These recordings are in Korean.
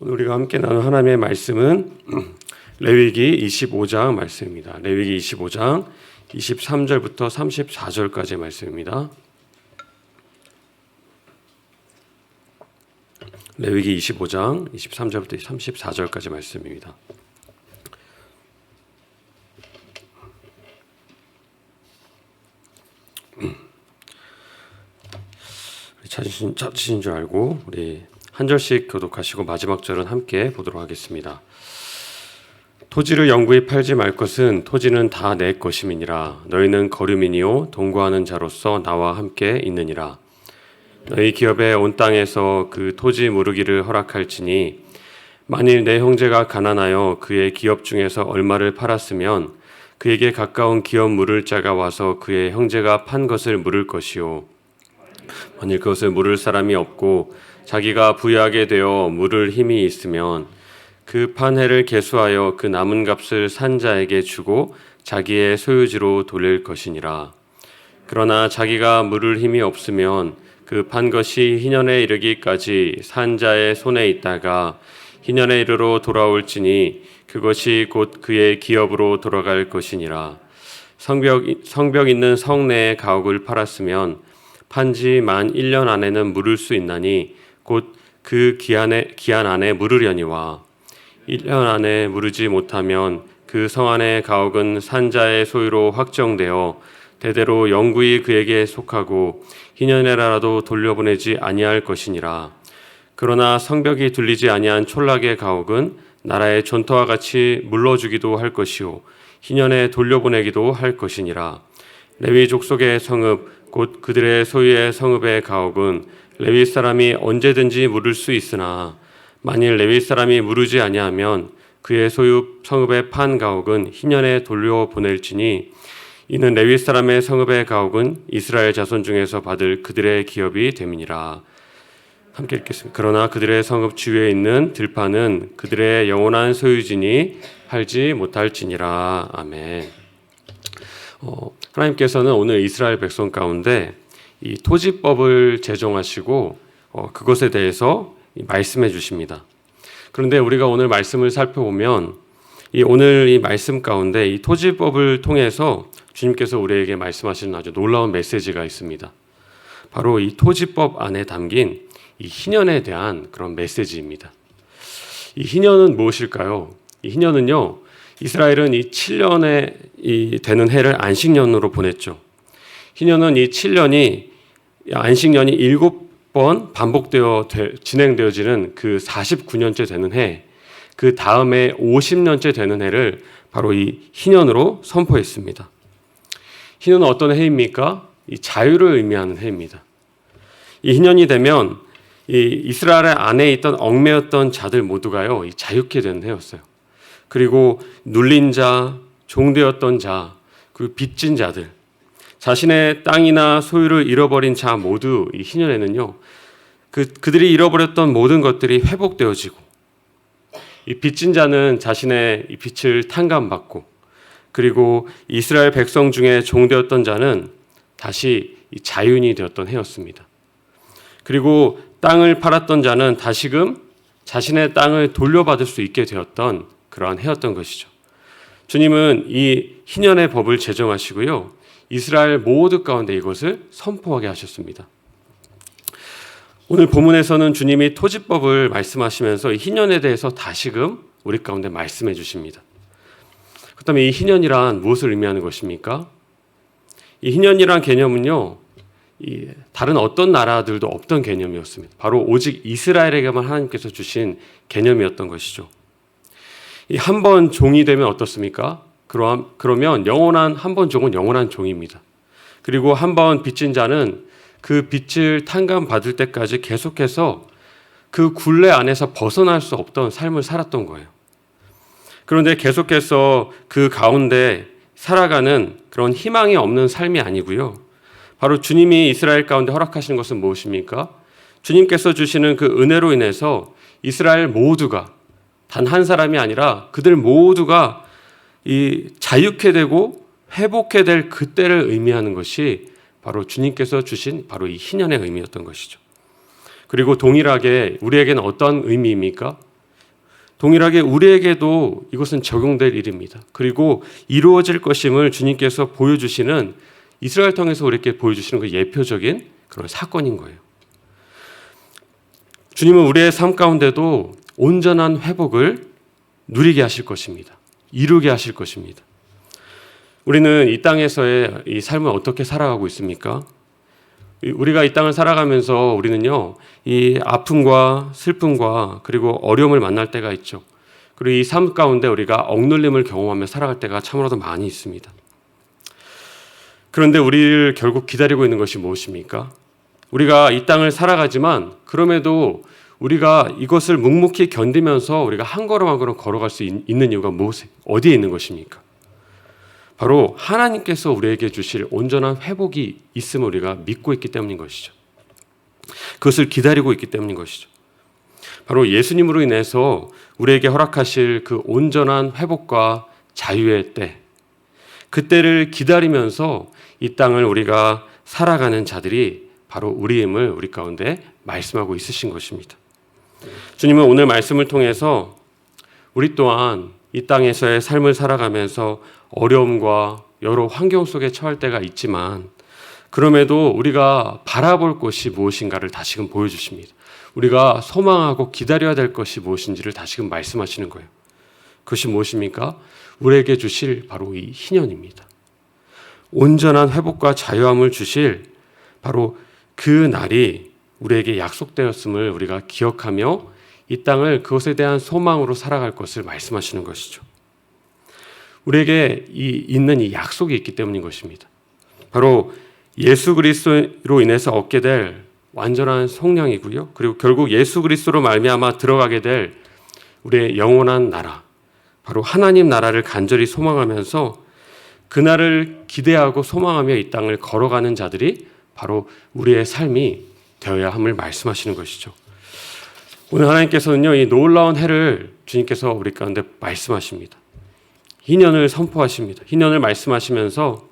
오늘 우리가 함께 나눈 하나님의 말씀은 레위기 25장 말씀입니다. 레위기 25장 23절부터 34절까지의 말씀입니다. 레위기 25장 23절부터 34절까지 말씀입니다. 찾으신, 찾으신 줄 알고 우리 한 절씩 교독하시고 마지막 절은 함께 보도록 하겠습니다. 토지를 영구히 팔지 말 것은 토지는 다 내 것임이니라. 너희는 거류민이요 동거하는 자로서 나와 함께 있느니라. 너희 기업에 온 땅에서 그 토지 무르기를 허락할지니 만일 내 형제가 가난하여 그의 기업 중에서 얼마를 팔았으면 그에게 가까운 기업 물을 자가 와서 그의 형제가 판 것을 물을 것이요. 만일 그것을 물을 사람이 없고 자기가 부유하게 되어 물을 힘이 있으면 그 판해를 계수하여 그 남은 값을 산 자에게 주고 자기의 소유지로 돌릴 것이니라. 그러나 자기가 물을 힘이 없으면 그 판 것이 희년에 이르기까지 산 자의 손에 있다가 희년에 이르러 돌아올지니 그것이 곧 그의 기업으로 돌아갈 것이니라. 성벽, 성벽 있는 성내의 가옥을 팔았으면 판지 만 1년 안에는 물을 수 있나니 곧 그 기한에 기한 안에 물으려니와 1년 안에 물으지 못하면 그 성 안의 가옥은 산자의 소유로 확정되어 대대로 영구히 그에게 속하고 희년에라도 돌려보내지 아니할 것이니라. 그러나 성벽이 둘리지 아니한 촌락의 가옥은 나라의 전토와 같이 물러주기도 할 것이요 희년에 돌려보내기도 할 것이니라. 레위 족속의 성읍 곧 그들의 소유의 성읍의 가옥은 레위 사람이 언제든지 물을 수 있으나 만일 레위 사람이 물으지 아니하면 그의 소유 성읍의 판 가옥은 희년에 돌려 보낼지니 이는 레위 사람의 성읍의 가옥은 이스라엘 자손 중에서 받을 그들의 기업이 됨이니라. 함께 읽겠습니다. 그러나 그들의 성읍 주위에 있는 들판은 그들의 영원한 소유지니 팔지 못할지니라. 아멘. 어, 하나님께서는 오늘 이스라엘 백성 가운데 이 토지법을 제정하시고 어, 그것에 대해서 말씀해 주십니다. 그런데 우리가 오늘 말씀을 살펴보면 이 오늘 이 말씀 가운데 이 토지법을 통해서 주님께서 우리에게 말씀하시는 아주 놀라운 메시지가 있습니다. 바로 이 토지법 안에 담긴 이 희년에 대한 그런 메시지입니다. 이 희년은 무엇일까요? 이 희년은요, 이스라엘은 이 7년에 이 되는 해를 안식년으로 보냈죠. 희년은 이 7년이 안식년이 7번 반복되어 되, 진행되어지는 그 49년째 되는 해, 그 다음에 50년째 되는 해를 바로 이 희년으로 선포했습니다. 희년은 어떤 해입니까? 이 자유를 의미하는 해입니다. 이 희년이 되면 이 이스라엘 안에 있던 얽매였던 자들 모두가요, 이 자유케 되는 해였어요. 그리고 눌린 자, 종되었던 자, 그리고 빚진 자들, 자신의 땅이나 소유를 잃어버린 자 모두 이 희년에는요, 그, 그들이 잃어버렸던 모든 것들이 회복되어지고, 이 빚진 자는 자신의 이 빚을 탕감받고, 그리고 이스라엘 백성 중에 종되었던 자는 다시 이 자윤이 되었던 해였습니다. 그리고 땅을 팔았던 자는 다시금 자신의 땅을 돌려받을 수 있게 되었던 그러한 해였던 것이죠. 주님은 이 희년의 법을 제정하시고요. 이스라엘 모두 가운데 이것을 선포하게 하셨습니다. 오늘 본문에서는 주님이 토지법을 말씀하시면서 이 희년에 대해서 다시금 우리 가운데 말씀해 주십니다. 그다음에 이 희년이란 무엇을 의미하는 것입니까? 이 희년이란 개념은요. 이 다른 어떤 나라들도 없던 개념이었습니다. 바로 오직 이스라엘에게만 하나님께서 주신 개념이었던 것이죠. 이한번 종이 되면 어떻습니까? 그럼 그러면 영원한 한 번 종은 영원한 종입니다. 그리고 한 번 빚진 자는 그 빚을 탕감 받을 때까지 계속해서 그 굴레 안에서 벗어날 수 없던 삶을 살았던 거예요. 그런데 계속해서 그 가운데 살아가는 그런 희망이 없는 삶이 아니고요. 바로 주님이 이스라엘 가운데 허락하시는 것은 무엇입니까? 주님께서 주시는 그 은혜로 인해서 이스라엘 모두가 단 한 사람이 아니라 그들 모두가 이 자유케 되고 회복해 될 그때를 의미하는 것이 바로 주님께서 주신 바로 이 희년의 의미였던 것이죠. 그리고 동일하게 우리에게는 어떤 의미입니까? 동일하게 우리에게도 이것은 적용될 일입니다. 그리고 이루어질 것임을 주님께서 보여주시는 이스라엘 통해서 우리에게 보여주시는 그 예표적인 그런 사건인 거예요. 주님은 우리의 삶 가운데도 온전한 회복을 누리게 하실 것입니다. 이루게 하실 것입니다. 우리는 이 땅에서의 이 삶을 어떻게 살아가고 있습니까? 우리가 이 땅을 살아가면서 우리는요, 이 아픔과 슬픔과 그리고 어려움을 만날 때가 있죠. 그리고 이 삶 가운데 우리가 억눌림을 경험하며 살아갈 때가 참으로도 많이 있습니다. 그런데 우리를 결국 기다리고 있는 것이 무엇입니까? 우리가 이 땅을 살아가지만 그럼에도 우리가 이것을 묵묵히 견디면서 우리가 한 걸음 한 걸음 걸어갈 수 있- 있는 이유가 무엇, 어디에 있는 것입니까? 바로 하나님께서 우리에게 주실 온전한 회복이 있음을 우리가 믿고 있기 때문인 것이죠. 그것을 기다리고 있기 때문인 것이죠. 바로 예수님으로 인해서 우리에게 허락하실 그 온전한 회복과 자유의 때, 그때를 기다리면서 이 땅을 우리가 살아가는 자들이 바로 우리임을 우리 가운데 말씀하고 있으신 것입니다. 주님은 오늘 말씀을 통해서 우리 또한 이 땅에서의 삶을 살아가면서 어려움과 여러 환경 속에 처할 때가 있지만 그럼에도 우리가 바라볼 것이 무엇인가를 다시금 보여주십니다. 우리가 소망하고 기다려야 될 것이 무엇인지를 다시금 말씀하시는 거예요. 그것이 무엇입니까? 우리에게 주실 바로 이 희년입니다. 온전한 회복과 자유함을 주실 바로 그 날이 우리에게 약속되었음을 우리가 기억하며 이 땅을 그것에 대한 소망으로 살아갈 것을 말씀하시는 것이죠. 우리에게 이 있는 이 약속이 있기 때문인 것입니다. 바로 예수 그리스도로 인해서 얻게 될 완전한 성령이고요. 그리고 결국 예수 그리스도로 말미암아 들어가게 될 우리의 영원한 나라, 바로 하나님 나라를 간절히 소망하면서 그날을 기대하고 소망하며 이 땅을 걸어가는 자들이 바로 우리의 삶이 되어야 함을 말씀하시는 것이죠. 오늘 하나님께서는요, 이 놀라운 해를 주님께서 우리 가운데 말씀하십니다. 희년을 선포하십니다. 희년을 말씀하시면서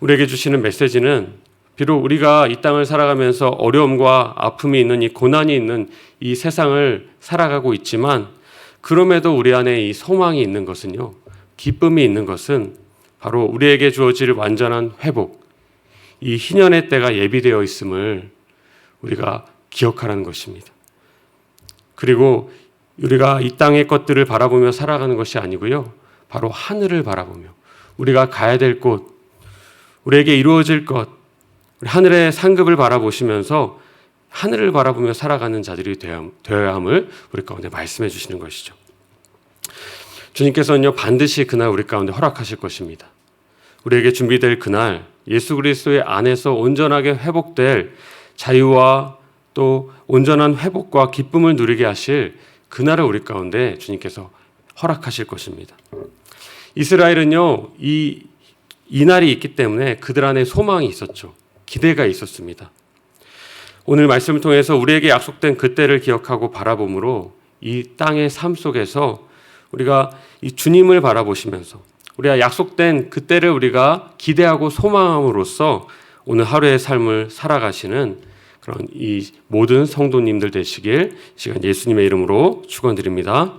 우리에게 주시는 메시지는 비록 우리가 이 땅을 살아가면서 어려움과 아픔이 있는 이 고난이 있는 이 세상을 살아가고 있지만 그럼에도 우리 안에 이 소망이 있는 것은요. 기쁨이 있는 것은 바로 우리에게 주어질 완전한 회복, 이 희년의 때가 예비되어 있음을 우리가 기억하라는 것입니다. 그리고 우리가 이 땅의 것들을 바라보며 살아가는 것이 아니고요. 바로 하늘을 바라보며 우리가 가야 될 곳, 우리에게 이루어질 것, 하늘의 상급을 바라보시면서 하늘을 바라보며 살아가는 자들이 되어야 함을 우리 가운데 말씀해 주시는 것이죠. 주님께서는요 반드시 그날 우리 가운데 허락하실 것입니다. 우리에게 준비될 그날 예수 그리스도의 안에서 온전하게 회복될 자유와 또 온전한 회복과 기쁨을 누리게 하실 그날을 우리 가운데 주님께서 허락하실 것입니다. 이스라엘은요 이 이날이 있기 때문에 그들 안에 소망이 있었죠. 기대가 있었습니다. 오늘 말씀을 통해서 우리에게 약속된 그때를 기억하고 바라봄으로 이 땅의 삶 속에서 우리가 이 주님을 바라보시면서 우리가 약속된 그때를 우리가 기대하고 소망함으로써 오늘 하루의 삶을 살아가시는 그런 이 모든 성도님들 되시길 시간 예수님의 이름으로 축원드립니다.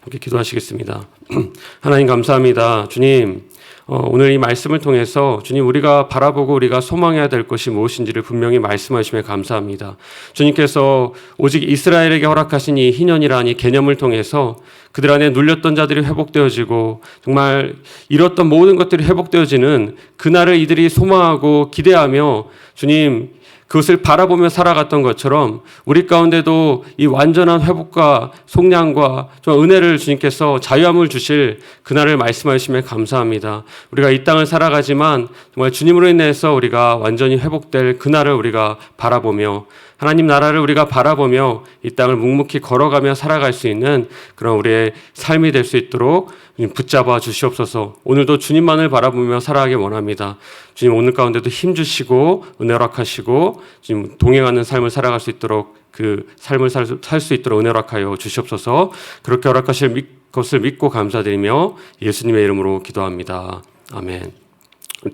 함께 기도하시겠습니다. 하나님 감사합니다. 주님 어, 오늘 이 말씀을 통해서 주님 우리가 바라보고 우리가 소망해야 될 것이 무엇인지를 분명히 말씀하심에 감사합니다. 주님께서 오직 이스라엘에게 허락하신 이 희년이라는 이 개념을 통해서 그들 안에 눌렸던 자들이 회복되어지고 정말 잃었던 모든 것들이 회복되어지는 그날을 이들이 소망하고 기대하며 주님 그것을 바라보며 살아갔던 것처럼 우리 가운데도 이 완전한 회복과 속량과 좀 은혜를 주님께서 자유함을 주실 그날을 말씀하시면 감사합니다. 우리가 이 땅을 살아가지만 정말 주님으로 인해서 우리가 완전히 회복될 그날을 우리가 바라보며 하나님 나라를 우리가 바라보며 이 땅을 묵묵히 걸어가며 살아갈 수 있는 그런 우리의 삶이 될 수 있도록 붙잡아 주시옵소서. 오늘도 주님만을 바라보며 살아가기 원합니다. 주님 오늘 가운데도 힘 주시고 은혜 허락하시고 지금 동행하는 삶을 살아갈 수 있도록 그 삶을 살 수 있도록 은혜 허락하여 주시옵소서. 그렇게 허락하실 것을 믿고 감사드리며 예수님의 이름으로 기도합니다. 아멘.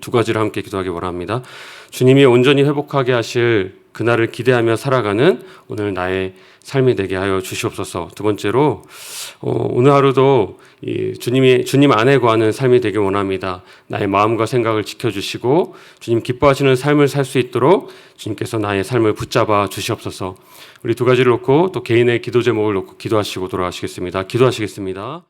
두 가지를 함께 기도하기 원합니다. 주님이 온전히 회복하게 하실 그날을 기대하며 살아가는 오늘 나의 삶이 되게 하여 주시옵소서. 두 번째로 어, 오늘 하루도 이 주님이 주님 안에 거하는 삶이 되길 원합니다. 나의 마음과 생각을 지켜주시고 주님 기뻐하시는 삶을 살 수 있도록 주님께서 나의 삶을 붙잡아 주시옵소서. 우리 두 가지를 놓고 또 개인의 기도 제목을 놓고 기도하시고 돌아가시겠습니다. 기도하시겠습니다.